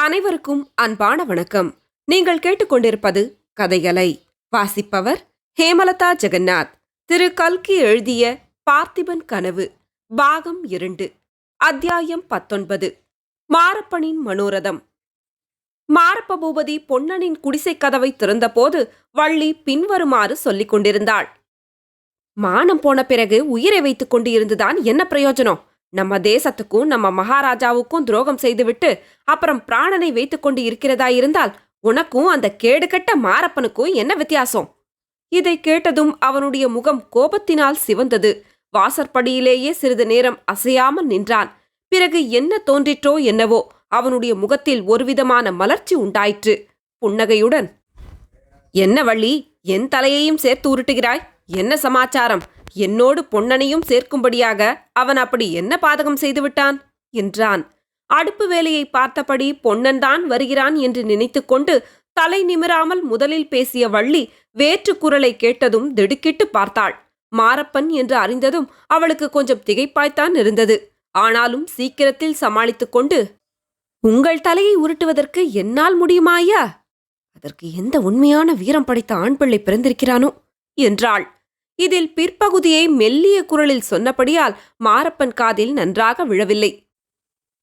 அனைவருக்கும் அன்பான வணக்கம். நீங்கள் கேட்டுக்கொண்டிருப்பது கதைகளை வாசிப்பவர் ஹேமலதா ஜெகநாத். திரு கல்கி எழுதிய பார்த்திபன் கனவு பாகம் இரண்டு அத்தியாயம் பத்தொன்பது மாரப்பனின் மனோரதம். மாரப்ப பூபதி பொன்னனின் குடிசைக் கதவை திறந்தபோது வள்ளி பின்வருமாறு சொல்லிக் கொண்டிருந்தாள் மானம் போன பிறகு உயிரை வைத்துக் கொண்டு இருந்துதான் என்ன பிரயோஜனம்? நம்ம தேசத்துக்கும் நம்ம மகாராஜாவுக்கும் துரோகம் செய்துவிட்டு அப்புறம் பிராணனை வைத்துக்கொண்டு இருக்கிறதா இருந்தால் உனக்கும் அந்த கேடுகட்ட மாரப்பனுக்கும் என்ன வித்தியாசம்? இதை கேட்டதும் அவனுடைய முகம் கோபத்தினால் சிவந்தது. வாசற்படியிலேயே சிறிது நேரம் அசையாமல் நின்றான். பிறகு என்ன தோன்றிற்றோ என்னவோ அவனுடைய முகத்தில் ஒருவிதமான மலர்ச்சி உண்டாயிற்று. புன்னகையுடன் என்ன வள்ளி என் தலையையும் சேர்த்து உருட்டுகிறாய்? என்ன சமாச்சாரம்? என்னோடு பொன்னனையும் சேர்க்கும்படியாக அவன் அப்படி என்ன பாதகம் செய்துவிட்டான் என்றான். அடுப்பு வேலையை பார்த்தபடி பொன்னன்தான் வருகிறான் என்று நினைத்துக்கொண்டு தலை நிமிராமல் முதலில் பேசிய வள்ளி வேற்று குரலை கேட்டதும் திடுக்கிட்டு பார்த்தாள். மாரப்பன் என்று அறிந்ததும் அவளுக்கு கொஞ்சம் திகைப்பாய்த்தான் இருந்தது. ஆனாலும் சீக்கிரத்தில் சமாளித்துக் கொண்டு உங்கள் தலையை உருட்டுவதற்கு என்னால் முடியுமாயா அதற்கு எந்த உண்மையான வீரம் படைத்த ஆண் பிள்ளை பிறந்திருக்கிறானோ? என்றாள். இதில் பிற்பகுதியை மெல்லிய குரலில் சொன்னபடியால் மாரப்பன் காதில் நன்றாக விழவில்லை.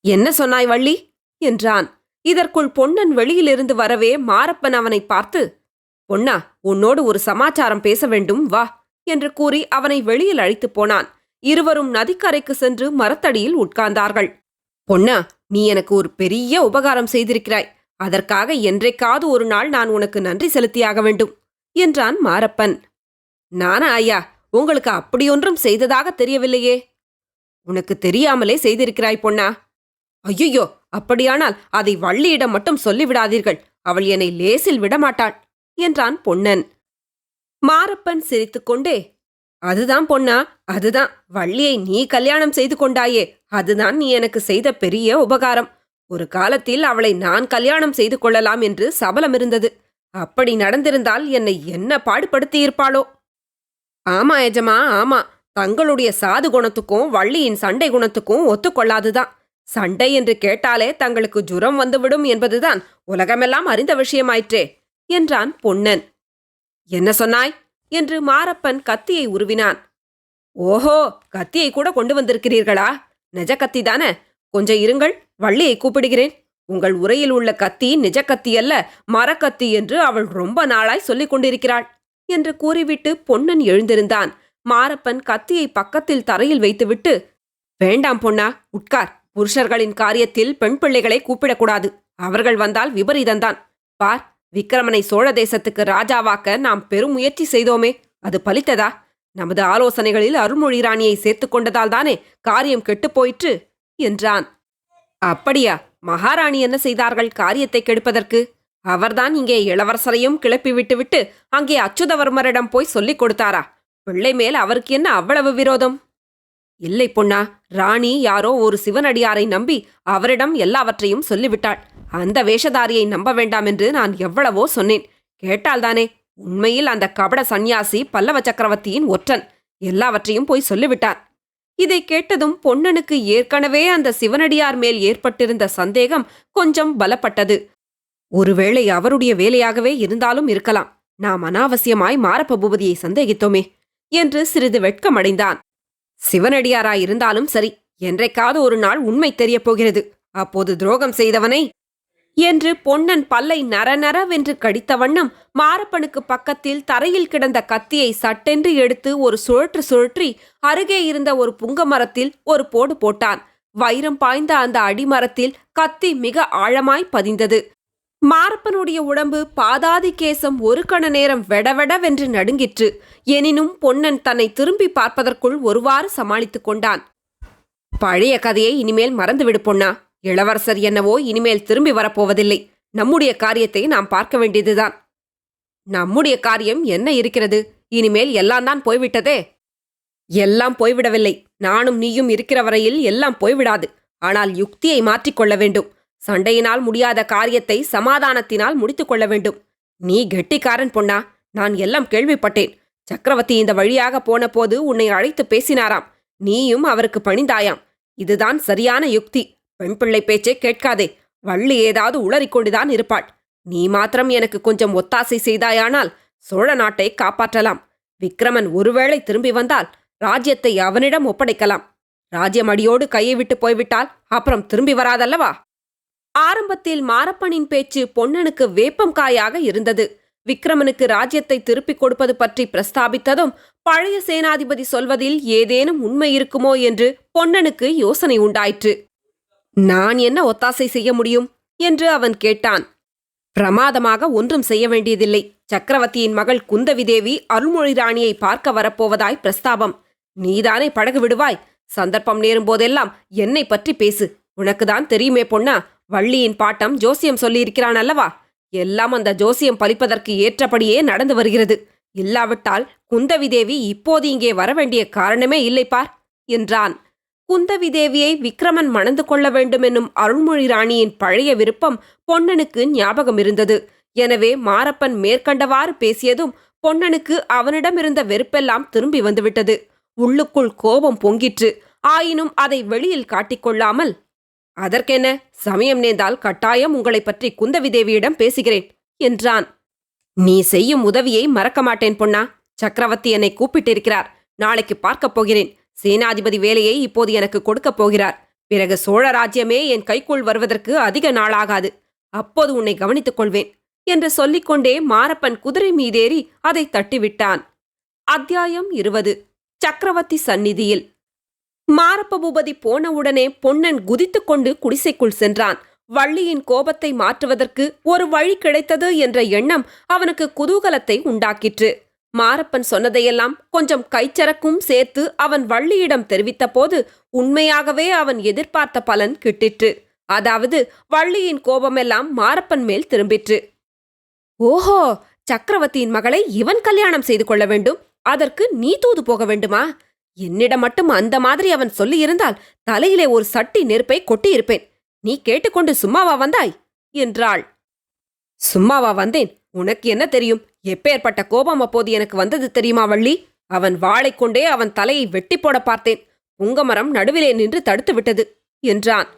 என்ன சொன்னாய் வள்ளி? என்றான். இதற்குள் பொன்னன் வெளியிலிருந்து வரவே மாரப்பன் அவனை பார்த்து பொன்னா உன்னோடு ஒரு சமாச்சாரம் பேச வேண்டும் வா என்று கூறி அவனை வெளியில் அழைத்துப் போனான். இருவரும் நதிக்கரைக்கு சென்று மரத்தடியில் உட்கார்ந்தார்கள். பொன்னா நீ எனக்கு ஒரு பெரிய உபகாரம் செய்திருக்கிறாய். அதற்காக என்றைக்காவது ஒரு நாள் நான் உனக்கு நன்றி செலுத்தியாக வேண்டும் என்றான் மாரப்பன். நானா ஐயா? உங்களுக்கு அப்படியொன்றும் செய்ததாக தெரியவில்லையே. உனக்கு தெரியாமலே செய்திருக்கிறாய் பொன்னா. ஐயோ அப்படியானால் அதை வள்ளியிடம் மட்டும் சொல்லிவிடாதீர்கள். அவள் என்னை லேசில் விடமாட்டாள் என்றான் பொன்னன். மாரப்பன் சிரித்துக்கொண்டே அதுதான் பொன்னா அதுதான். வள்ளியை நீ கல்யாணம் செய்து கொண்டாயே. அதுதான் நீ எனக்கு செய்த பெரிய உபகாரம். ஒரு காலத்தில் அவளை நான் கல்யாணம் செய்து கொள்ளலாம் என்று சபலம் இருந்தது அப்படி நடந்திருந்தால் என்னை என்ன பாடுபடுத்தியிருப்பாளோ? ஆமா எஜமா ஆமா. தங்களுடைய சாது குணத்துக்கும் வள்ளியின் சண்டை குணத்துக்கும் ஒத்துக்கொள்ளாதுதான். சண்டை என்று கேட்டாலே தங்களுக்கு ஜுரம் வந்துவிடும் என்பதுதான். உலகமெல்லாம் அறிந்த விஷயமாயிற்றே என்றான் பொன்னன். என்ன சொன்னாய்? என்று மாரப்பன் கத்தியை உருவினான். ஓஹோ கத்தியை கூட கொண்டு வந்திருக்கிறீர்களா? நிஜ கத்தி தானே? கொஞ்சம் இருங்கள் வள்ளியை கூப்பிடுகிறேன். உங்கள் உரையில் உள்ள கத்தி நிஜ கத்தி அல்ல மரக்கத்தி என்று அவள் ரொம்ப நாளாய் சொல்லிக் கொண்டிருக்கிறாள். என்று கூறிவிட்டு பொன்னன் எழுந்திருந்தான். மாரப்பன் கத்தியை பக்கத்தில் தரையில் வைத்துவிட்டு வேண்டாம் பொன்னா உட்கார். புருஷர்களின் காரியத்தில் பெண் பிள்ளைகளை கூப்பிடக்கூடாது. அவர்கள் வந்தால் விபரீதம்தான். பார் விக்கிரமனை சோழ தேசத்துக்கு ராஜாவாக்க நாம் பெரும் முயற்சி செய்தோமே. அது பலித்ததா? நமது ஆலோசனைகளில் அருள்மொழி ராணியை சேர்த்துக் கொண்டதால் தானே காரியம் கெட்டுப் போயிற்று? என்றான். அப்படியா? மகாராணி என்ன செய்தார்கள்? காரியத்தை கெடுப்பதற்கு? அவர்தான் இங்கே இளவரசரையும் கிளப்பி விட்டுவிட்டு அங்கே அச்சுதவர்மரிடம் போய் சொல்லிக் கொடுத்தாரா? பிள்ளை மேல் அவருக்கு என்ன அவ்வளவு விரோதம்? இல்லை பொன்னா ராணி யாரோ ஒரு சிவனடியாரை நம்பி அவரிடம் எல்லாவற்றையும் சொல்லிவிட்டாள். அந்த வேஷதாரியை நம்ப வேண்டாம் என்று நான் எவ்வளவோ சொன்னேன். கேட்டால்தானே உண்மையில் அந்த கபட சந்நியாசி பல்லவ சக்கரவர்த்தியின் ஒற்றன். எல்லாவற்றையும் போய் சொல்லிவிட்டார் இதை கேட்டதும் பொன்னனுக்கு ஏற்கனவே அந்த சிவனடியார் மேல் ஏற்பட்டிருந்த சந்தேகம் கொஞ்சம் பலப்பட்டது. ஒருவேளை அவருடைய வேலையாகவே இருந்தாலும் இருக்கலாம். நாம் அனாவசியமாய் மாரப்ப பூபதியை சந்தேகித்தோமே என்று சிறிது வெட்கமடைந்தான். சிவனடியாராயிருந்தாலும் சரி என்றைக்காவது ஒரு நாள் உண்மை தெரியப் போகிறது. அப்போது துரோகம் செய்தவனை என்று பொன்னன் பல்லை நரநரவென்று கடித்த வண்ணம் மாரப்பனுக்கு பக்கத்தில் தரையில் கிடந்த கத்தியை சட்டென்று எடுத்து ஒரு சுழற்று சுழற்றி அருகே இருந்த ஒரு புங்க மரத்தில் ஒரு போடு போட்டான். வைரம் பாய்ந்த அந்த அடிமரத்தில் கத்தி மிக ஆழமாய் பதிந்தது. மாரப்பனுடைய உடம்பு பாதாதி கேசம் ஒரு கண நேரம் வெடவெடவென்று நடுங்கிற்று. எனினும் பொன்னன் தன்னை திரும்பி பார்ப்பதற்குள் ஒருவாறு சமாளித்துக் கொண்டான். பழைய கதையை இனிமேல் மறந்துவிடு பொன்னா. இளவரசர் என்னவோ இனிமேல் திரும்பி வரப்போவதில்லை. நம்முடைய காரியத்தை நாம் பார்க்க வேண்டியதுதான். நம்முடைய காரியம் என்ன இருக்கிறது? இனிமேல் எல்லாம் தான் போய்விட்டதே? எல்லாம் போய்விடவில்லை. நானும் நீயும் இருக்கிற வரையில் எல்லாம் போய்விடாது. ஆனால் யுக்தியை மாற்றிக்கொள்ள வேண்டும். சண்டையினால் முடியாத காரியத்தை சமாதானத்தினால் முடித்துக் கொள்ள வேண்டும். நீ கெட்டிக்காரன் பொன்னா நான் எல்லாம் கேள்விப்பட்டேன். சக்கரவர்த்தி இந்த வழியாக போன போது உன்னை அழைத்து பேசினாராம். நீயும் அவருக்கு பணிந்தாயாம். இதுதான் சரியான யுக்தி. பெண் பிள்ளை பேச்சை கேட்காதே. வள்ளி ஏதாவது உளறிக்கொண்டுதான் இருப்பாள். நீ மாத்திரம் எனக்கு கொஞ்சம் ஒத்தாசை செய்தாயானால் சோழ நாட்டை காப்பாற்றலாம். விக்ரமன் ஒருவேளை திரும்பி வந்தால் ராஜ்யத்தை அவனிடம் ஒப்படைக்கலாம். ராஜ்யம் அடியோடு கையை விட்டு போய்விட்டால் அப்புறம் திரும்பி வராதல்லவா? ஆரம்பத்தில் மாரப்பனின் பேச்சு பொன்னனுக்கு வேப்பம் காயாக இருந்தது. விக்ரமனுக்கு ராஜ்யத்தை திருப்பிக் கொடுப்பது பற்றி பிரஸ்தாபித்ததும் பழைய சேனாதிபதி சொல்வதில் ஏதேனும் உண்மை இருக்குமோ என்று பொன்னனுக்கு யோசனை உண்டாயிற்று. நான் என்ன ஒத்தாசை செய்ய முடியும்? என்று அவன் கேட்டான். பிரமாதமாக ஒன்றும் செய்ய வேண்டியதில்லை. சக்கரவர்த்தியின் மகள் குந்தவி தேவி அருள்மொழி ராணியை பார்க்க வரப்போவதாய் பிரஸ்தாபம். நீதானே படகு விடுவாய். சந்தர்ப்பம் நேரும் போதெல்லாம் என்னை பற்றி பேசு. உனக்குதான் தெரியுமே பொன்னா வள்ளியின் பாட்டம் ஜோசியம் சொல்லியிருக்கிறான் அல்லவா? எல்லாம் அந்த ஜோசியம் பலிப்பதற்கு ஏற்றபடியே நடந்து வருகிறது. இல்லாவிட்டால் குந்தவி தேவி இப்போது இங்கே வரவேண்டிய காரணமே இல்லை பார் என்றான். குந்தவி தேவியை விக்ரமன் மணந்து கொள்ள வேண்டும் என்னும் அருள்மொழி ராணியின் பழைய விருப்பம் பொன்னனுக்கு ஞாபகம் இருந்தது. எனவே மாரப்பன் மேற்கண்டவாறு பேசியதும் பொன்னனுக்கு அவனிடமிருந்த வெறுப்பெல்லாம் திரும்பி வந்துவிட்டது. உள்ளுக்குள் கோபம் பொங்கிற்று. ஆயினும் அதை வெளியில் காட்டிக்கொள்ளாமல் அதற்கென்ன? சமயம் நேர்ந்தால் கட்டாயம் உங்களைப் பற்றி குந்தவி தேவியிடம் பேசுகிறேன் என்றான். நீ செய்யும் உதவியை மறக்க மாட்டேன் பொன்னா சக்கரவர்த்தி என்னை கூப்பிட்டிருக்கிறார். நாளைக்கு பார்க்கப் போகிறேன். சேனாதிபதி வேலையை இப்போது எனக்கு கொடுக்கப் போகிறார். பிறகு சோழ ராஜ்யமே என் கைக்குள் வருவதற்கு அதிக நாளாகாது. அப்போது உன்னை கவனித்துக் கொள்வேன் என்று சொல்லிக்கொண்டே மாரப்பன் குதிரை மீதேறி அதை தட்டிவிட்டான். அத்தியாயம் இருபது. சக்கரவர்த்தி சந்நிதியில் மாரப்ப பூபதி போனவுடனே பொன்னன் குதித்துக்கொண்டு குடிசைக்குள் சென்றான். வள்ளியின் கோபத்தை மாற்றுவதற்கு ஒரு வழி கிடைத்தது என்ற எண்ணம் அவனுக்கு குதூகலத்தை உண்டாக்கிற்று. மாரப்பன் சொன்னதையெல்லாம் கொஞ்சம் கைச்சரக்கும் சேர்த்து அவன் வள்ளியிடம் தெரிவித்தபோது உண்மையாகவே அவன் எதிர்பார்த்த பலன் கிட்டிற்று. அதாவது வள்ளியின் கோபமெல்லாம் மாரப்பன் மேல் திரும்பிற்று. ஓஹோ! சக்கரவர்த்தியின் மகளை இவன் கல்யாணம் செய்து கொள்ள வேண்டும். அதற்கு நீ தூது போக வேண்டுமா? என்னிடம் மட்டும் அந்த மாதிரி அவன் சொல்லியிருந்தால் தலையிலே ஒரு சட்டி நெருப்பை கொட்டியிருப்பேன். நீ கேட்டுக்கொண்டு சும்மாவா வந்தாய்? என்றாள். சும்மாவா வந்தேன். உனக்கு என்ன தெரியும்? எப்பேற்பட்ட கோபம் அப்போது எனக்கு வந்தது தெரியுமா வள்ளி? அவன் வாளைக் கொண்டே அவன் தலையை வெட்டி போட பார்த்தேன். உங்கமரம் நடுவிலே நின்று தடுத்து விட்டது என்றான்.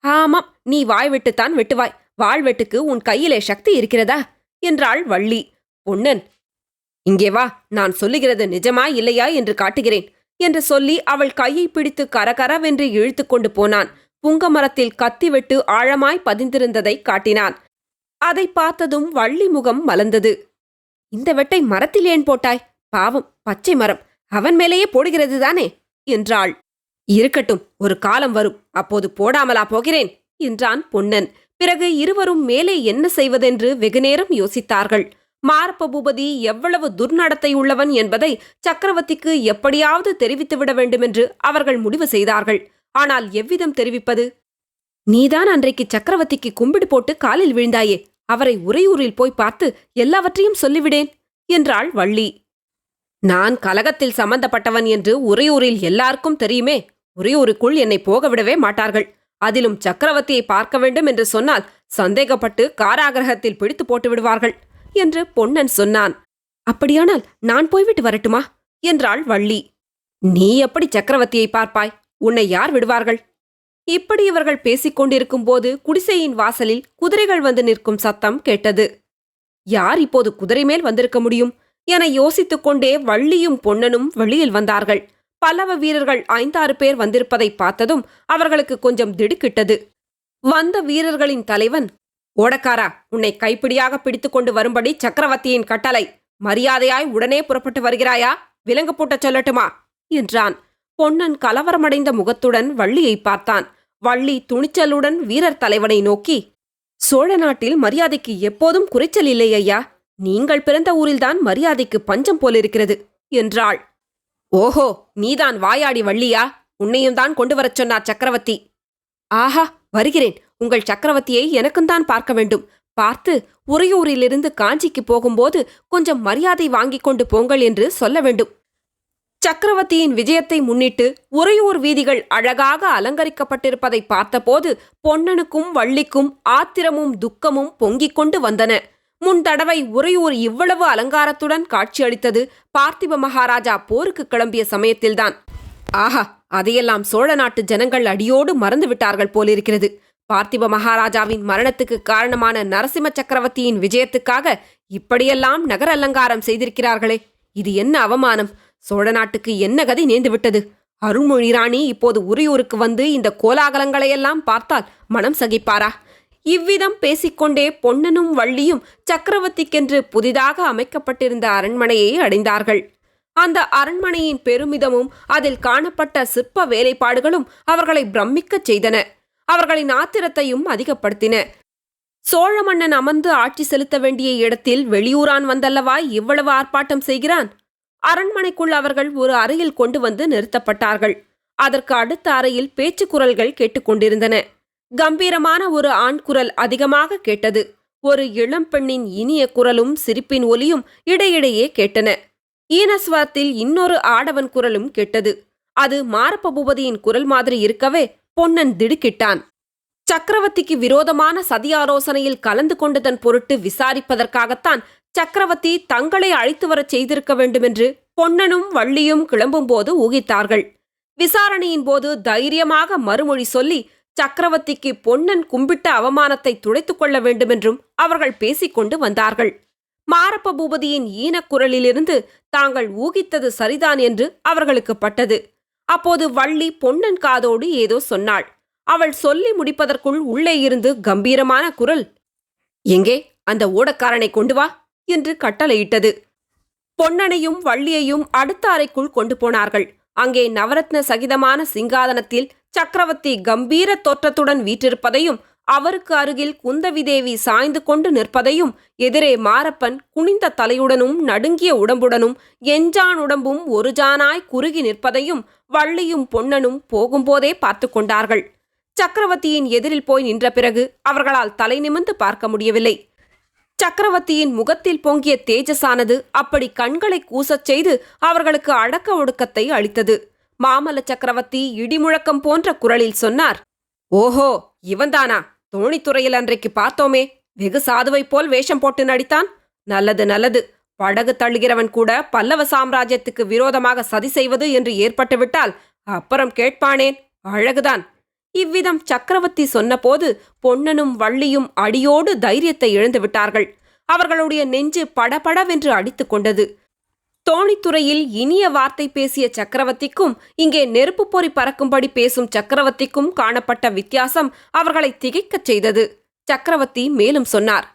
ஆமாம் நீ வாய் வெட்டுத்தான் வெட்டுவாய். வாழ் வெட்டுக்கு உன் கையிலே சக்தி இருக்கிறதா? என்றாள் வள்ளி. பொன்னன் இங்கே வா. நான் சொல்லுகிறது நிஜமா இல்லையா என்று காட்டுகிறேன். என்று சொல்லி அவள் கையை பிடித்து கரகரவென்று இழுத்து கொண்டு போனான். புங்கமரத்தில் மரத்தில் கத்திவிட்டு ஆழமாய் பதிந்திருந்ததை காட்டினான். அதை பார்த்ததும் வள்ளி முகம் மலர்ந்தது. இந்த வெட்டை மரத்தில் ஏன் போட்டாய்? பாவம் பச்சை மரம். அவன் மேலேயே போடுகிறது தானே? என்றாள். இருக்கட்டும் ஒரு காலம் வரும். அப்போது போடாமலா போகிறேன் என்றான் பொன்னன். பிறகு இருவரும் மேலே என்ன செய்வதென்று வெகுநேரம் யோசித்தார்கள். மாரப்ப பூபதி எவ்வளவு துர்நடத்தை உள்ளவன் என்பதை சக்கரவர்த்திக்கு எப்படியாவது தெரிவித்துவிட வேண்டுமென்று அவர்கள் முடிவு செய்தார்கள். ஆனால் எவ்விதம் தெரிவிப்பது? நீதான் அன்றைக்கு சக்கரவர்த்திக்கு கும்பிடு போட்டு காலில் விழுந்தாயே அவரை உறையூரில் போய் பார்த்து எல்லாவற்றையும் சொல்லிவிடேன் என்றாள் வள்ளி. நான் கலகத்தில் சம்பந்தப்பட்டவன் என்று உறையூரில் எல்லாருக்கும் தெரியுமே உறையூருக்குள் என்னை போக விடவே மாட்டார்கள். அதிலும் சக்கரவர்த்தியை பார்க்க வேண்டும் என்று சொன்னால் சந்தேகப்பட்டு காராகிரகத்தில் பிடித்து போட்டு விடுவார்கள். என்று பொன்னன் சொன்னான். அப்படியானால் நான் போய்விட்டு வரட்டுமா? என்றாள் வள்ளி. நீ எப்படி சக்கரவர்த்தியை பார்ப்பாய்? உன்னை யார் விடுவார்கள்? இப்படி இவர்கள் பேசிக் கொண்டிருக்கும்போது குடிசையின் வாசலில் குதிரைகள் வந்து நிற்கும் சத்தம் கேட்டது. யார் இப்போது குதிரை மேல் வந்திருக்க முடியும்? என யோசித்துக் கொண்டே வள்ளியும் பொன்னனும் வெளியில் வந்தார்கள். பல்லவ வீரர்கள் ஐந்தாறு பேர் வந்திருப்பதை பார்த்ததும் அவர்களுக்கு கொஞ்சம் திடுக்கிட்டது. வந்த வீரர்களின் தலைவன் ஓடக்காரா உன்னை கைப்பிடியாக பிடித்துக் கொண்டு வரும்படி சக்கரவர்த்தியின் கட்டளை. மரியாதையாய் உடனே புறப்பட்டு வருகிறாயா? விலங்கு பூட்டச் சொல்லட்டுமா? என்றான். பொன்னன் கலவரமடைந்த முகத்துடன் வள்ளியை பார்த்தான். வள்ளி துணிச்சலுடன் வீரர் தலைவனை நோக்கி சோழ நாட்டில் மரியாதைக்கு எப்போதும் குறைச்சல் இல்லை ஐயா. நீங்கள் பிறந்த ஊரில்தான் மரியாதைக்கு பஞ்சம் போலிருக்கிறது என்றாள். ஓஹோ நீதான் வாயாடி வள்ளியா? உன்னையும் தான் கொண்டு வரச் சொன்னார் சக்கரவர்த்தி. ஆஹா வருகிறேன். உங்கள் சக்கரவர்த்தியை எனக்கும்தான் பார்க்க வேண்டும். பார்த்து உறையூரிலிருந்து காஞ்சிக்கு போகும்போது கொஞ்சம் மரியாதை வாங்கிக் கொண்டு போங்கள் என்று சொல்ல வேண்டும். சக்கரவர்த்தியின் விஜயத்தை முன்னிட்டு உறையூர் வீதிகள் அழகாக அலங்கரிக்கப்பட்டிருப்பதை பார்த்தபோது பொன்னனுக்கும் வள்ளிக்கும் ஆத்திரமும் துக்கமும் பொங்கிக் கொண்டு வந்தன. முன் தடவை உறையூர் இவ்வளவு அலங்காரத்துடன் காட்சியளித்தது பார்த்திப மகாராஜா போருக்கு கிளம்பிய சமயத்தில்தான். ஆஹா அதையெல்லாம் சோழ நாட்டு ஜனங்கள் அடியோடு மறந்துவிட்டார்கள் போலிருக்கிறது. பார்த்திப மகாராஜாவின் மரணத்துக்கு காரணமான நரசிம்ம சக்கரவர்த்தியின் விஜயத்துக்காக இப்படியெல்லாம் நகர அலங்காரம் செய்திருக்கிறார்களே. இது என்ன அவமானம்? சோழ நாட்டுக்கு என்ன கதை நேர்ந்து விட்டது அருள்மொழி ராணி இப்போது உரியூருக்கு வந்து இந்த கோலாகலங்களையெல்லாம் பார்த்தால் மனம் சகிப்பாரா? இவ்விதம் பேசிக்கொண்டே பொன்னனும் வள்ளியும் சக்கரவர்த்திக்கென்று புதிதாக அமைக்கப்பட்டிருந்த அரண்மனையை அடைந்தார்கள். அந்த அரண்மனையின் பெருமிதமும் அதில் காணப்பட்ட சிற்ப வேலைப்பாடுகளும் அவர்களை பிரமிக்கச் செய்தன. அவர்களின் ஆத்திரத்தையும் அதிகப்படுத்தின. சோழ மன்னன் அமர்ந்து ஆட்சி செலுத்த வேண்டிய இடத்தில் வெளியூரான் வந்தல்லவா இவ்வளவு ஆர்ப்பாட்டம் செய்கிறான்? அரண்மனைக்குள் அவர்கள் ஒரு அறையில் கொண்டு வந்து நிறுத்தப்பட்டார்கள். அதற்கு அடுத்த அறையில் பேச்சு குரல்கள் கேட்டுக்கொண்டிருந்தன கம்பீரமான ஒரு ஆண் குரல் அதிகமாக கேட்டது. ஒரு இளம் பெண்ணின் இனிய குரலும் சிரிப்பின் ஒலியும் இடையிடையே கேட்டன. ஈனஸ்வரத்தில் இன்னொரு ஆடவன் குரலும் கேட்டது. அது மாரப்ப பூபதியின் குரல் மாதிரி இருக்கவே பொன்னன் திடுக்கிட்டான். சக்கரவர்த்திக்கு விரோதமான சதி ஆலோசனையில் கலந்து கொண்டதன் பொருட்டு விசாரிப்பதற்காகத்தான் சக்கரவர்த்தி தங்களை அழைத்து வரச் செய்திருக்க வேண்டுமென்று பொன்னனும் வள்ளியும் கிளம்பும்போது ஊகித்தார்கள். விசாரணையின் போது தைரியமாக மறுமொழி சொல்லி சக்கரவர்த்திக்கு பொன்னன் கும்பிட்ட அவமானத்தை துடைத்துக் கொள்ள வேண்டுமென்றும் அவர்கள் பேசிக்கொண்டு வந்தார்கள். மாரப்ப பூபதியின் ஈனக்குரலிலிருந்து தாங்கள் ஊகித்தது சரிதான் என்று அவர்களுக்கு பட்டது. அப்போது வள்ளி பொன்னன் காதோடு ஏதோ சொன்னாள். அவள் சொல்லி முடிப்பதற்குள் உள்ளே இருந்து கம்பீரமான குரல் எங்கே அந்த ஓடக்காரனை கொண்டு வா என்று கட்டளையிட்டது. பொன்னனையும் வள்ளியையும் அடுத்த அறைக்குள் கொண்டு போனார்கள். அங்கே நவரத்ன சகிதமான சிங்காதனத்தில் சக்கரவர்த்தி கம்பீர தோற்றத்துடன் வீற்றிருப்பதையும் அவருக்கு அருகில் குந்தவி தேவி சாய்ந்து கொண்டு நிற்பதையும் எதிரே மாரப்பன் குனிந்த தலையுடனும் நடுங்கிய உடம்புடனும் எஞ்சான் உடம்பும் ஒரு ஜானாய் குறுகி நிற்பதையும் வள்ளியும் பொன்னனும் போகும்போதே பார்த்து கொண்டார்கள். சக்கரவர்த்தியின் எதிரில் போய் நின்ற பிறகு அவர்களால் தலை நிமிர்ந்து பார்க்க முடியவில்லை. சக்கரவர்த்தியின் முகத்தில் பொங்கிய தேஜஸானது அப்படி கண்களை கூசச் செய்து அவர்களுக்கு அடக்க ஒடுக்கத்தை அளித்தது. மாமல்ல சக்கரவர்த்தி இடிமுழக்கம் போன்ற குரலில் சொன்னார் ஓஹோ இவன்தானா? தோணித்துறையில் அன்றைக்கு பார்த்தோமே வெகு சாதுவைப் போல் வேஷம் போட்டு நடித்தான். நல்லது நல்லது. படகு தள்ளுகிறவன் கூட பல்லவ சாம்ராஜ்யத்துக்கு விரோதமாக சதி செய்வது என்று ஏற்பட்டுவிட்டால் அப்புறம் கேட்பானேன். அழகுதான். இவ்விதம் சக்கரவர்த்தி சொன்னபோது பொன்னனும் வள்ளியும் அடியோடு தைரியத்தை இழந்து விட்டார்கள் அவர்களுடைய நெஞ்சு படபடவென்று அடித்துக் கொண்டது. தோணித்துறையில் இனிய வார்த்தை பேசிய சக்கரவர்த்திக்கும் இங்கே நெருப்பு பொறி பறக்கும்படி பேசும் சக்கரவர்த்திக்கும் காணப்பட்ட வித்தியாசம் அவர்களை திகைக்கச் செய்தது. சக்கரவர்த்தி மேலும் சொன்னார்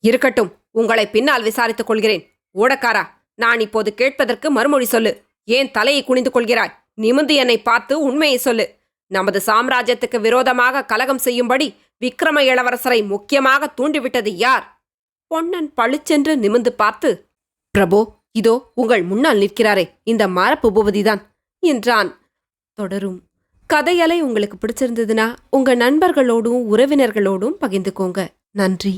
இருக்கட்டும் உங்களை பின்னால் விசாரித்துக் கொள்கிறேன். ஓடக்காரா நான் இப்போது கேட்பதற்கு மறுமொழி சொல்லு. ஏன் தலையை குனிந்து கொள்கிறாய்? நிமிந்து என்னை பார்த்து உண்மையை சொல்லு. நமது சாம்ராஜ்யத்துக்கு விரோதமாக கலகம் செய்யும்படி விக்ரம இளவரசரை முக்கியமாக தூண்டிவிட்டது யார்? பொன்னன் பளிச்சென்று நிமிந்து பார்த்து பிரபு இதோ உங்கள் முன்னால் நிற்கிறாரே இந்த மாரப்பு பூபதிதான் என்றான். தொடரும். கதையலை உங்களுக்கு பிடிச்சிருந்ததுன்னா உங்கள் நண்பர்களோடும் உறவினர்களோடும் பகிர்ந்துக்கோங்க. நன்றி.